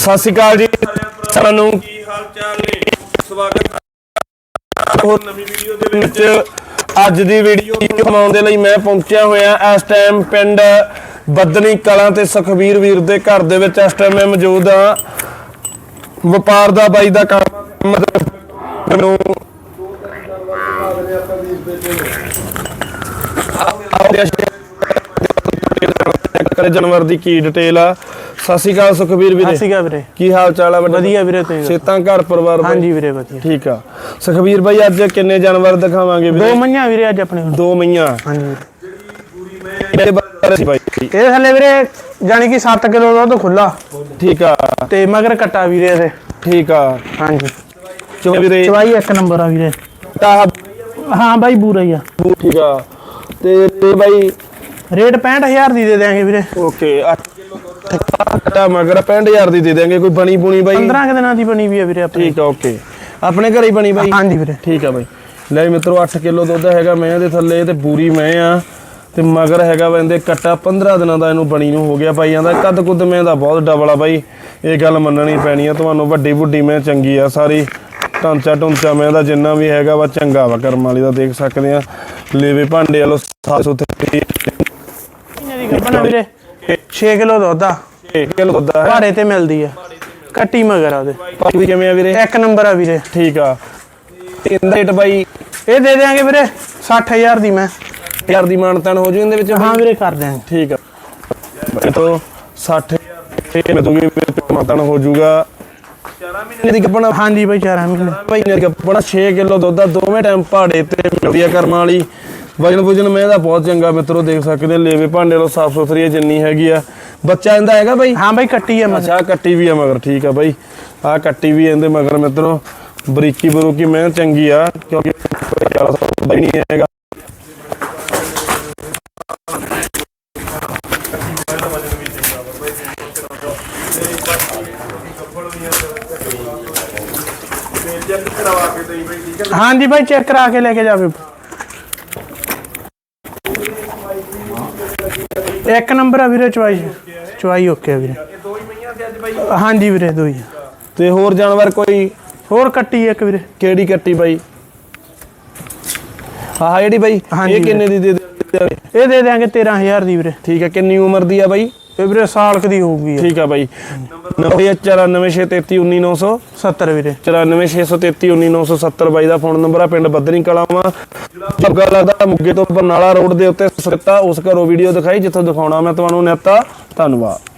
ਸਤਿ ਸ਼੍ਰੀ ਅਕਾਲ ਜੀ ਸਾਰਿਆਂ ਨੂੰ ਕੀ ਹਾਲ ਚਾਲ ਨੇ ਸਵਾਗਤ ਹੈ ਹੋਰ ਨਵੀਂ ਵੀਡੀਓ ਦੇ ਵਿੱਚ ਅੱਜ ਦੀ ਵੀਡੀਓ ਕਮਾਉਣ ਦੇ ਲਈ ਮੈਂ ਪਹੁੰਚਿਆ ਹੋਇਆ ਇਸ ਟਾਈਮ ਪਿੰਡ ਬੱਦਨੀ ਕਲਾਂ ਤੇ ਸੁਖਵੀਰ ਵੀਰ ਦੇ ਘਰ ਦੇ ਵਿੱਚ ਇਸ ਟਾਈਮ ਮੈਂ ਮੌਜੂਦ ਹਾਂ ਵਪਾਰ ਦਾ ਬਾਈ ਦਾ ਕੰਮ ਮੈਨੂੰ ਕਰੇ ਜਾਨਵਰ ਦੀ ਕੀ ਡਿਟੇਲ ਆ ਸਤਿ ਸ਼੍ਰੀ ਅਕਾਲ ਸੁਖਵੀਰ ਵੀਰੇ। ਸੀਗਾ ਵੀਰੇ। ਕੀ ਹਾਲ ਚਾਲ ਆ ਵਧੀਆ ਵੀਰੇ ਤੁਸੀਂ? ਸੇਤਾਂ ਘਰ ਪਰਿਵਾਰ? ਹਾਂਜੀ ਵੀਰੇ ਵਧੀਆ। ਠੀਕ ਆ। ਸੁਖਵੀਰ ਬਾਈ ਅੱਜ ਕਿੰਨੇ ਜਾਨਵਰ ਦਿਖਾਵਾਂਗੇ ਵੀਰੇ? ਦੋ ਮਈਆਂ ਵੀਰੇ ਅੱਜ ਆਪਣੇ ਦੋ ਮਈਆਂ। ਹਾਂਜੀ। ਇਹਦੇ ਬਾਰੇ ਸੀ ਬਾਈ? ਇਹਦੇ ਥੱਲੇ ਵੀਰੇ ਜਾਨੀ ਕਿ 7 ਕਿਲੋ ਦੁੱਧ ਖੁੱਲਾ ਠੀਕ ਆ। ਤੇ ਮਗਰ ਕੱਟਾ ਵੀਰੇ ਇਹਦੇ। ਠੀਕ ਆ। ਹਾਂਜੀ। ਚੋ ਵੀਰੇ। ਚਵਾਈ ਇੱਕ ਨੰਬਰ ਆ ਵੀਰੇ। ਤਾਂ ਹਾਂ ਬਾਈ ਬੂਰਾ ਹੀ ਆ। ਠੀਕ ਆ। ਤੇ ਤੇ ਬਾਈ ਰੇਟ 65000 ਦੀ ਦੇ ਦਿਆਂਗੇ ਵੀਰੇ। ਓਕੇ ਅੱਟਾ ਮਗਰ 65000 ਦੀ ਦੇ ਦੇਾਂਗੇ ਕੋਈ ਬਣੀ ਬੁਣੀ ਬਾਈ? 15 ਕਿ ਦਿਨਾਂ ਦੀ ਬਣੀ ਵੀ ਆ ਵੀਰੇ ਆਪਣੀ। ਠੀਕ ਆ ਓਕੇ। ਆਪਣੇ ਘਰੇ ਹੀ ਬਣੀ ਬਾਈ? ਹਾਂਜੀ ਵੀਰੇ। ਠੀਕ ਆ ਬਾਈ। ਲੈ ਵੀ ਮਿੱਤਰੋ 8 ਕਿਲੋ ਦੁੱਧ ਹੈਗਾ ਮੈਂ ਦੇ ਥੱਲੇ ਤੇ ਪੂਰੀ ਮੈਂ ਆ। ਤੇ ਮਗਰ ਹੈਗਾ ਵਾ ਇਹਦੇ ਕੱਟਾ 15 ਦਿਨਾਂ ਦਾ ਇਹਨੂੰ ਬਣੀ ਨੂੰ ਹੋ ਗਿਆ ਬਾਈ। ਜਾਂਦਾ ਕੱਦ ਕੁੱਦ ਮੈਂ ਦਾ ਬਹੁਤ ਡਬਲ ਆ ਬਾਈ। ਇਹ ਗੱਲ ਮੰਨਣੀ ਪੈਣੀ ਆ ਤੁਹਾਨੂੰ ਵੱਡੀ ਵੱਡੀ ਮੈਂ ਚੰਗੀ ਆ ਸਾਰੀ ਢਾਂਚਾ ਢੁੰਚਾ ਮੈਂ ਦਾ ਜਿੰਨਾ ਵੀ ਹੈਗਾ ਵਾ ਚੰਗਾ ਵਾ ਕਰਮ ਵਾਲੀ ਦਾ ਦੇਖ ਸਕਦੇ ਆ। ਲੇਵੇ ਭਾਂਡੇ ਵਾਲੋ ਸਾਫ਼ ਸੁਥਰੀ। ਇਹਨਾਂ ਦੀ ਗੱਬਣਾ ਵੀਰੇ? 6 ਕਿਲੋ ਦੁੱਧ ਆ। ਕਿਲੋ ਦੁੱਧ ਭਾੜੇ ਤੇ ਮਿਲਦੀ ਆ। ਕੱਟੀ ਮਗਰ ਆ ਉਹਦੇ। ਭਾਈ ਕਿਵੇਂ ਆ ਵੀਰੇ? ਇੱਕ ਨੰਬਰ ਆ ਵੀਰੇ। ਠੀਕ ਆ। ਤੇ ਇਹਦਾ ਰੇਟ ਬਾਈ? ਇਹ ਦੇ ਦਿਆਂਗੇ ਵੀਰੇ। 60000 ਦੀ ਮੈਂ। ਯਾਰ ਦੀ ਮਾਨਤਾਨ ਹੋ ਜੂ ਇਹਦੇ ਵਿੱਚ? ਹਾਂ ਵੀਰੇ ਕਰ ਦਿਆਂਗੇ। ਠੀਕ ਆ। ਇਹ ਤੋਂ 60 ਇਹ ਮੈਂ ਦੂਗੀ ਮਾਨਤਾਨ ਹੋ ਜੂਗਾ। 4 ਮਹੀਨੇ ਦੀ ਗੱਪਣਾ ਹਾਂਜੀ ਬਾਈ 4 ਮਹੀਨੇ। ਭਾਈ ਨੇ ਗੱਪਣਾ 6 ਕਿਲੋ ਦੁੱਧ ਆ ਦੋਵੇਂ ਟਾਈਮ ਪਹਾੜੇ ਤੇ ਮਿਲਦੀ ਆ ਕਰਮਾਂ ਵਾਲੀ। ਵਜਨ ਵਜਨ ਮੈਂ ਇਹਦਾ ਬਹੁਤ ਚੰਗਾ ਮਿੱਤਰੋ ਦੇਖ ਸਕਦੇ ਲੇਵੇ ਭਾਂਡੇ ਲੋ ਸਾਫ਼ ਸੁਥਰੀ ਆ ਜਿੰਨੀ ਹੈਗੀ ਆ। ਬੱਚਾ ਇਹਦਾ ਹੈਗਾ ਬਾਈ? ਹਾਂ ਬਾਈ ਕੱਟੀ ਆ ਮਗਰ। ਅੱਛਾ ਆਹ ਕੱਟੀ ਵੀ ਆ ਮਗਰ ਠੀਕ ਆ ਬਾਈ। ਆ ਕੱਟੀ ਵੀ ਇਹਦੇ ਮਗਰ ਮਿੱਤਰੋ। ਬਰੀਕੀ ਬਰੂਕੀ ਮੈਂ ਚੰਗੀ ਆ ਕਿਉਂਕਿ ਜ਼ਿਆਦਾ ਸੌਦਾ ਹੀ ਨਹੀਂ ਹੈਗਾ। ਚੈੱਕ ਕਰਵਾ ਕੇ ਦੇਈ ਬਈ ਠੀਕ ਹੈ ਹਾਂਜੀ ਬਾਈ ਚੈੱਕ ਕਰਾ ਕੇ ਲੈ ਕੇ ਜਾਵੇ। ਇੱਕ ਨੰਬਰ ਆ ਵੀਰੇ ਚਵਾਈ ਚਵਾਈ ਓਕੇ ਆ ਵੀਰੇ। ਇਹ ਦੋ ਹੀ ਮਈਆਂ ਤੇ ਅੱਜ ਬਾਈ ਹਾਂਜੀ ਵੀਰੇ ਦੋ ਹੀ ਆ। ਤੇ ਹੋਰ ਜਾਨਵਰ ਕੋਈ? ਹੋਰ ਕੱਟੀ ਇੱਕ ਵੀਰੇ। ਕਿਹੜੀ ਕੱਟੀ ਬਾਈ? ਆਹ ਜਿਹੜੀ ਬਾਈ ਹਾਂਜੀ ਇਹ ਕਿੰਨੇ ਦੀ ਦੇ ਦਿਆਂਗੇ? ਇਹ ਦੇ ਦਿਆਂਗੇ 13000 ਦੀ ਵੀਰੇ। ਠੀਕ ਹੈ ਕਿੰਨੀ ਉਮਰ ਦੀ ਆ ਬਾਈ? ਇਹ ਵੀਰੇ ਸਾਲ ਕੁ ਦੀ ਹੋਊਗੀ ਇਹ। ਠੀਕ ਆ ਬਾਈ। ਨੰਬਰ 9463319900 70 ਵੀਰੇ। 9463319970 ਬਾਈ ਦਾ ਫੋਨ ਨੰਬਰ ਆ, ਪਿੰਡ ਬੱਦਰੀ ਕਲਾਵਾ। ਜੱਗਾ ਲੱਗਦਾ ਮੁੱਗੇ ਤੋਂ ਬਰਨਾਲਾ ਰੋਡ ਦੇ ਉੱਤੇ ਸਰਿਤਾ, ਉਸ ਘਰੋਂ ਵੀਡੀਓ ਦਿਖਾਈ, ਜਿੱਥੋਂ ਦਿਖਾਉਣਾ ਮੈਂ ਤੁਹਾਨੂੰ ਨੇਤਾ। ਧੰਨਵਾਦ।